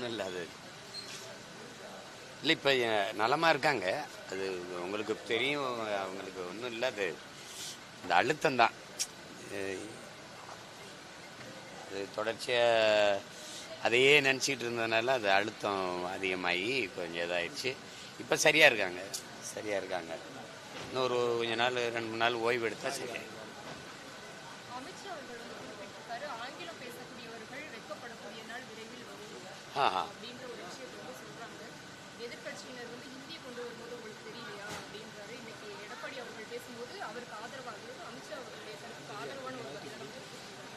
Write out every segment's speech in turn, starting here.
ஒன்றும் இல்லை அது. இல்லை இப்போ நலமாக இருக்காங்க. அது உங்களுக்கு தெரியும் அவங்களுக்கு ஒன்றும் இல்லை அது. இந்த அழுத்தம் தான். அது தொடர்ச்சியாக அதையே நினச்சிக்கிட்டு இருந்ததுனால அது அழுத்தம் அதிகமாகி கொஞ்சம் இதாயிடுச்சு இப்போ சரியாக இருக்காங்க. சரியாக இருக்காங்க. இன்னொரு கொஞ்ச நாள் ரெண்டு மூணு நாள் ஓய்வு எடுத்தால் சரியாயிடும் அமித்ஷா அவர்கள் வந்து குறிப்பிட்டிருக்காரு ஆங்கிலம் பேசக்கூடியவர்கள் வெட்கப்படக்கூடிய நாள் விரைவில் வரும் ஆஹா அப்படின்ற ஒரு விஷயத்தை வந்து சொல்றாங்க எதிர்க்கட்சியினர் வந்து ஹிந்தியை கொண்டு வரும்போது உங்களுக்கு தெரியலையா அப்படின்றாரு இன்னைக்கு எடப்பாடி அவர்கள் பேசும்போது அவருக்கு ஆதரவாக அமித்ஷா அவர்களுடைய கருத்துக்கு ஆதரவான ஒரு பதிலை வந்து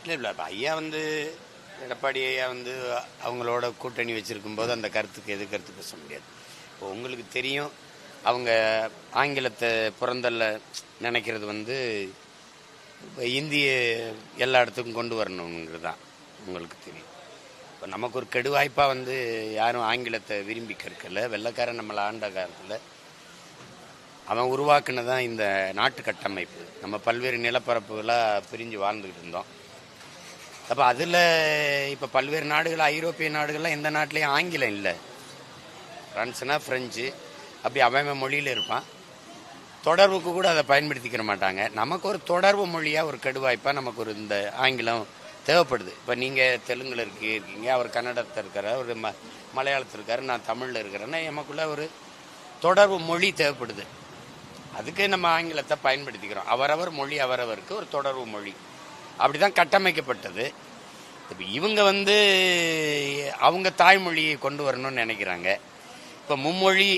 இல்லை இல்லை இப்போ ஐயா வந்து எடப்பாடி ஐயா வந்து அவங்களோட கூட்டணி வச்சிருக்கும் போது அந்த கருத்துக்கு எது கருத்து பேச முடியாது. இப்போ உங்களுக்கு தெரியும் அவங்க ஆங்கிலத்தை புறந்தல்ல நினைக்கிறது வந்து இந்திய எல்லா இடத்துக்கும் கொண்டு வரணுங்கிறது தான். உங்களுக்கு தெரியும். இப்போ நமக்கு ஒரு கெடுவாய்ப்பாக வந்து யாரும் ஆங்கிலத்தை விரும்பி கற்கல வெள்ளைக்காரன் நம்மளை ஆண்ட காலத்தில். அவன் உருவாக்குனதான் இந்த நாட்டு கட்டமைப்பு. நம்ம பல்வேறு நிலப்பரப்புகளாக பிரிஞ்சு வாழ்ந்துக்கிட்டு இருந்தோம். அப்போ அதில் இப்போ பல்வேறு நாடுகள் ஐரோப்பிய நாடுகள்லாம் எந்த நாட்டிலையும் ஆங்கிலம் இல்லை. ஃப்ரான்ஸ்னா ஃப்ரெஞ்சு அப்படி அவன் மொழியில் இருப்பான். தொடர்புக்கு கூட அதை பயன்படுத்திக்கிற மாட்டாங்க. நமக்கு ஒரு தொடர்பு மொழியாக ஒரு கெடுவாய்ப்பாக நமக்கு ஒரு இந்த ஆங்கிலம் தேவைப்படுது. இப்போ நீங்கள் தெலுங்கில் இருக்கி இருக்கீங்க அவர் கன்னடத்தில் இருக்கிறார் ஒரு ம மலையாளத்தில் இருக்காரு நான் தமிழில் இருக்கிறேன்னா எமக்குள்ளே ஒரு தொடர்பு மொழி தேவைப்படுது. அதுக்கு நம்ம ஆங்கிலத்தை பயன்படுத்திக்கிறோம். அவரவர் மொழி அவரவருக்கு ஒரு தொடர்பு மொழி. அப்படி தான் கட்டமைக்கப்பட்டது. இப்போ இவங்க வந்து அவங்க தாய்மொழியை கொண்டு வரணும்னு நினைக்கிறாங்க. இப்போ மும்மொழி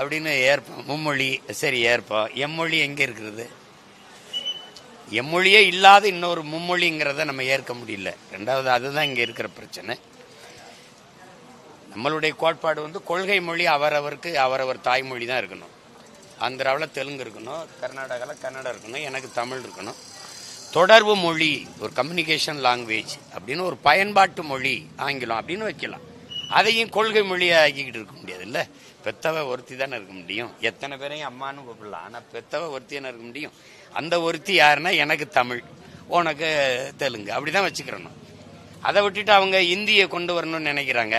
அப்படின்னு ஏற்போம் மும்மொழி சரி ஏற்போம் எம்மொழி எங்கே இருக்கிறது எம்மொழியே இல்லாத இன்னொரு மும்மொழிங்கிறத நம்ம ஏற்க முடியல. ரெண்டாவது அதுதான் இங்கே இருக்கிற பிரச்சனை. நம்மளுடைய கோட்பாடு வந்து கொள்கை மொழி அவரவருக்கு அவரவர் தாய்மொழி தான் இருக்கணும். ஆந்திராவில் தெலுங்கு இருக்கணும் கர்நாடகாவில் கன்னடம் இருக்கணும் எனக்கு தமிழ் இருக்கணும். தொடர்பு மொழி ஒரு கம்யூனிகேஷன் லாங்குவேஜ் அப்படின்னு ஒரு பயன்பாட்டு மொழி ஆங்கிலம் அப்படின்னு வைக்கலாம். அதையும் கொள்கை மொழியாக ஆக்கிக்கிட்டு இருக்க முடியாது இல்லை பெத்தவ ஒருத்தி தானே இருக்க முடியும். எத்தனை பேரையும் அம்மான்னு கூப்பிடலாம். ஆனால் பெத்தவ ஒருத்தி தானே இருக்க முடியும். அந்த ஒருத்தி யாருன்னா எனக்கு தமிழ் உனக்கு தெலுங்கு. அப்படி தான் வச்சுக்கிறணும். அதை விட்டுட்டு அவங்க இந்தியை கொண்டு வரணும்னு நினைக்கிறாங்க.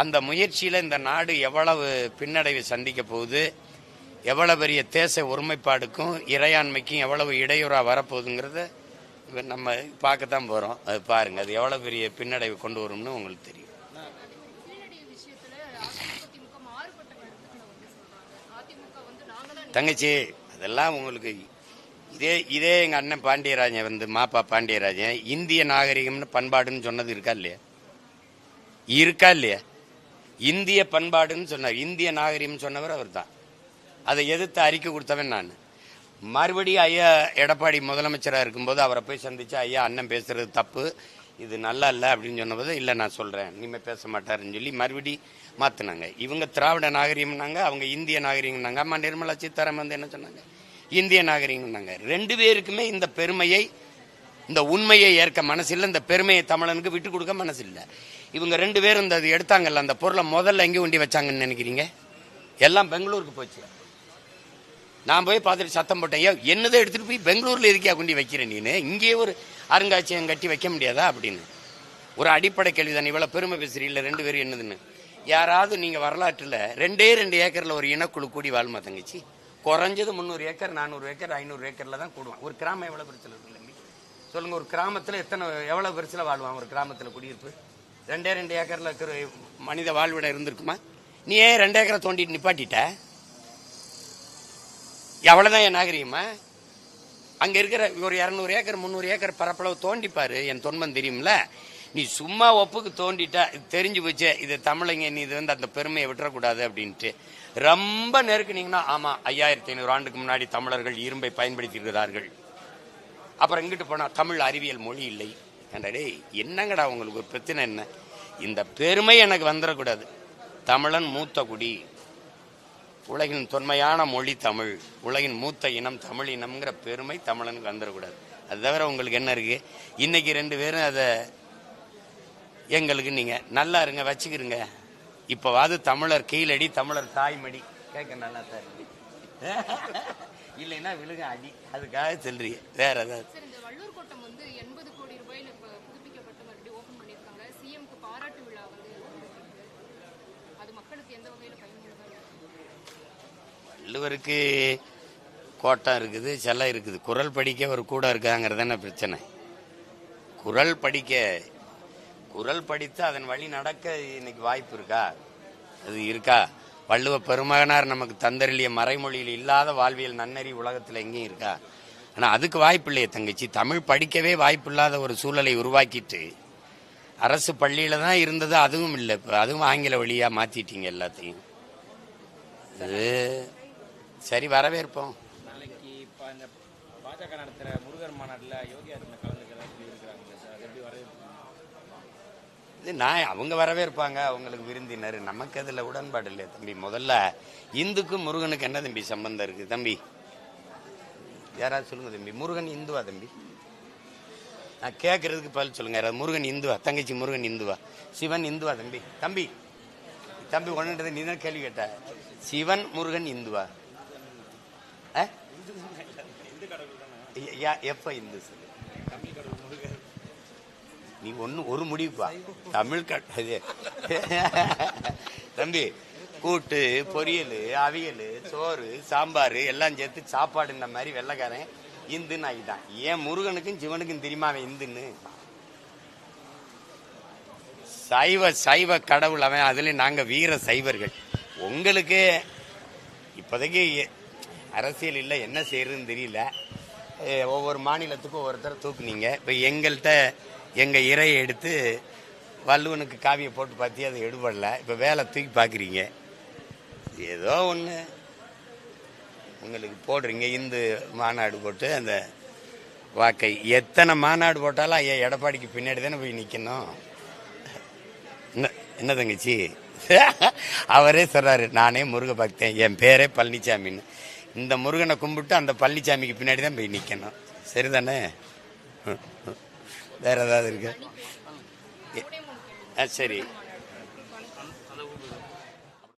அந்த முயற்சியில் இந்த நாடு எவ்வளவு பின்னடைவை சந்திக்க போகுது? எவ்வளவு பெரிய தேச ஒருமைப்பாடுக்கும் இறையாண்மைக்கும் எவ்வளவு இடையூறாக வரப்போகுதுங்கிறத நம்ம பார்க்கத்தான் போகிறோம் அது பாருங்கள் அது எவ்வளோ பெரிய பின்னடைவை கொண்டு வரும்னு உங்களுக்கு தெரியும் கீழடி விஷயத்துல அதிமுக மாறுபட்ட கருத்துக்களை வந்து சொல்றாங்க அதிமுக வந்து நாங்க தான் தங்கச்சி அதெல்லாம் உங்களுக்கு இதே இதே எங்கள் அண்ணன் பாண்டியராஜன் வந்து மாப்பா பாண்டியராஜன் இந்திய நாகரிகம்னு பண்பாடுன்னு சொன்னது இருக்கா இல்லையா? இருக்கா இல்லையா? இந்திய பண்பாடுன்னு சொன்னார். இந்திய நாகரிகம் சொன்னவர் அவர் தான் அதை எதிர்த்து அறிக்கை கொடுத்தவன் நான். மறுபடியும் ஐயா எடப்பாடி முதலமைச்சராக இருக்கும்போது அவரை போய் சந்திச்சு ஐயா அண்ணன் பேசுறது தப்பு. இது நல்லா இல்லை அப்படின்னு சொன்னபோது இல்லை நான் சொல்கிறேன் இனிமேல் பேச மாட்டாருன்னு சொல்லி மறுபடி மாற்றினாங்க இவங்க திராவிட நாகரீகம்னாங்க அவங்க இந்திய நாகரிகம்னாங்க. அம்மா நிர்மலா சீதாராமன் வந்து என்ன சொன்னாங்க? இந்திய நாகரிகம்னாங்க. ரெண்டு பேருக்குமே இந்த பெருமையை இந்த உண்மையை ஏற்க மனசில்லை. இந்த பெருமையை தமிழனுக்கு விட்டு கொடுக்க மனசில்லை. இவங்க ரெண்டு பேரும் இந்த இது எடுத்தாங்கல்ல அந்த பொருளை முதல்ல எங்கே ஒண்டி வச்சாங்கன்னு நினைக்கிறீங்க? எல்லாம் பெங்களூருக்கு போச்சு. நான் போய் பார்த்துட்டு சத்தம் போட்டேன் ஐயா என்னதை எடுத்துகிட்டு போய் பெங்களூரில் இருக்கியா கொண்டு வைக்கிறேன் நீனு? இங்கேயே ஒரு அருங்காட்சியகம் கட்டி வைக்க முடியாதா? அப்படின்னு. ஒரு அடிப்படை கேள்விதான். இவ்வளோ பெருமை பேசுறீங்கள ரெண்டு பேரும் என்னதுன்னு. யாராவது நீங்கள் வரலாற்றில் ரெண்டே ரெண்டு ஏக்கரில் ஒரு இனக்குழு கூடி வாழ்மா தங்கச்சி? குறைஞ்சது முந்நூறு ஏக்கர் நானூறு ஏக்கர் ஐநூறு ஏக்கரில் தான் கூடுவான். ஒரு கிராமம் எவ்வளோ பெருசில் இருக்கு சொல்லுங்கள் ஒரு கிராமத்தில் எத்தனை எவ்வளோ பெருசில் வாழ்வான் ஒரு கிராமத்தில் குடியிருப்பு? ரெண்டே ரெண்டு ஏக்கரில் இருக்கிற மனித வாழ்விடம் இருந்திருக்குமா? நீ ஏன் ரெண்டு ஏக்கரை தோண்டிட்டு நிப்பாட்டிட்ட? எவ்வளோதான் என் நாகரிகமா? அங்கே இருக்கிற ஒரு இரநூறு ஏக்கர் முந்நூறு ஏக்கர் பரப்பளவு தோண்டிப்பாரு என் தொன்மம் தெரியும்ல? நீ சும்மா ஒப்புக்கு தோண்டிட்டா இது தெரிஞ்சு போச்சே இது தமிழங்க நீ இது வந்து அந்த பெருமையை விட்டுறக்கூடாது அப்படின்ட்டு. ரொம்ப நெருக்குனீங்கன்னா ஆமாம் ஐயாயிரத்தி ஐநூறு ஆண்டுக்கு முன்னாடி தமிழர்கள் இரும்பை பயன்படுத்தி இருக்கிறார்கள். அப்புறம் இங்கிட்டு போனால் தமிழ் அறிவியல் மொழி இல்லை. ஏன்டா என்னங்கடா உங்களுக்கு ஒரு பிரச்சனை என்ன? இந்த பெருமை எனக்கு வந்துடக்கூடாது தமிழன் மூத்த குடி. உலகின் தொன்மையான மொழி தமிழ். உலகின் மூத்த இனம் தமிழ் இனம்ங்கிற பெருமை தமிழனுக்கு வந்துடக்கூடாது அது தவிர உங்களுக்கு என்ன இருக்கு? இன்னைக்கு ரெண்டு பேரும் அதை எங்களுக்கு நீங்க நல்லா இருங்க வச்சுக்கிறீங்க இப்போவாது தமிழர் கீழடி தமிழர் தாய்மடி. கேட்க நல்லா தான் இருக்கு. இல்லைன்னா விழுக அடி. அதுக்காக சொல்றீங்க. வேற ஏதாவது? வள்ளூர் கோட்டம் வந்து எண்பது கோடி ரூபாயில புதுப்பிக்கப்பட்டு மறுபடியும் ஓபன் பண்ணியிருக்காங்க. சிஎம்க்கு பாராட்டு விழா வள்ளுவருக்கு எந்த வள்ளுவருக்கு கோட்டம் இருக்குது செல்லம் இருக்குது. குரல் படிக்க ஒரு கூட இருக்காங்கிறது தானே பிரச்சனை. குரல் படிக்க குரல் படித்து அதன் வழி நடக்க இன்னைக்கு வாய்ப்பு இருக்கா? அது இருக்கா? வள்ளுவ பெருமகனார் நமக்கு தந்தருளிய மறைமொழியில் இல்லாத வாழ்வியல் நன்னறி உலகத்தில் எங்கேயும் இருக்கா? ஆனால் அதுக்கு வாய்ப்பு இல்லையே தங்கச்சி. தமிழ் படிக்கவே வாய்ப்பு இல்லாத ஒரு சூழலை உருவாக்கிட்டு அரசு பள்ளியில தான் இருந்தது அதுவும் இல்லை. இப்போ அதுவும் ஆங்கில வழியா மாத்திட்டீங்க எல்லாத்தையும். அது சரி வரவேற்போம். இது நான் அவங்க வரவேற்பாங்க அவங்களுக்கு விருந்தினர். நமக்கு அதில் உடன்பாடு இல்லை தம்பி. முதல்ல இந்துக்கும் முருகனுக்கு என்ன தம்பி சம்பந்தம் இருக்கு? தம்பி யாராவது சொல்லுங்க தம்பி. முருகன் இந்துவா தம்பி? கேட்கறதுக்கு பதில் சொல்லுங்க. யாராவது முருகன் இந்துவா? தங்கச்சி முருகன் இந்துவா? சிவன் இந்துவா தம்பி? தம்பி. தம்பி ஒன்றுன்றது நீ தான் கேள்வி கேட்ட. சிவன் முருகன் இந்துவா? ஆ? எப்ப இந்து நீ ஒண்ணு ஒரு முடிவுப்பா. தமிழ் கட் தம்பி கூட்டு பொரியல் அவியல் சோறு சாம்பார் எல்லாம் சேர்த்து சாப்பாடு இந்த மாதிரி வெள்ளைக்காரன் இந்துன்னு ஆகிட்டான் ஏன் முருகனுக்கும் சிவனுக்கும் தெரியுமா அவன் இந்துன்னு? சைவ சைவ கடவுள் அவன். அதுலேயும் நாங்கள் வீர சைவர்கள். உங்களுக்கு இப்போதைக்கு அரசியல் இல்லை என்ன செய்யறதுன்னு தெரியல. ஒவ்வொரு மாநிலத்துக்கும் ஒருத்தர் தூக்குனீங்க. இப்போ எங்கள்கிட்ட எங்கள் இறையை எடுத்து வள்ளுவனுக்கு காவியை போட்டு பார்த்தி அதை எடுபடல. இப்போ வேலை தூக்கி பார்க்குறீங்க. ஏதோ ஒன்று உங்களுக்கு போடுறீங்க. இந்து மாநாடு போட்டு அந்த வாக்கை எத்தனை மாநாடு போட்டாலும் ஐயா எடப்பாடிக்கு பின்னாடி தானே போய் நிற்கணும் என்ன என்ன தங்கச்சி? அவரே சொல்றாரு நானே முருக பக்தன் என் பேரே பழனிசாமின்னு இந்த முருகனை கும்பிட்டு அந்த பழனிசாமிக்கு பின்னாடி தான் போய் நிற்கணும் சரிதானே? வேற ஏதாவது இருக்கு? ஆ சரி.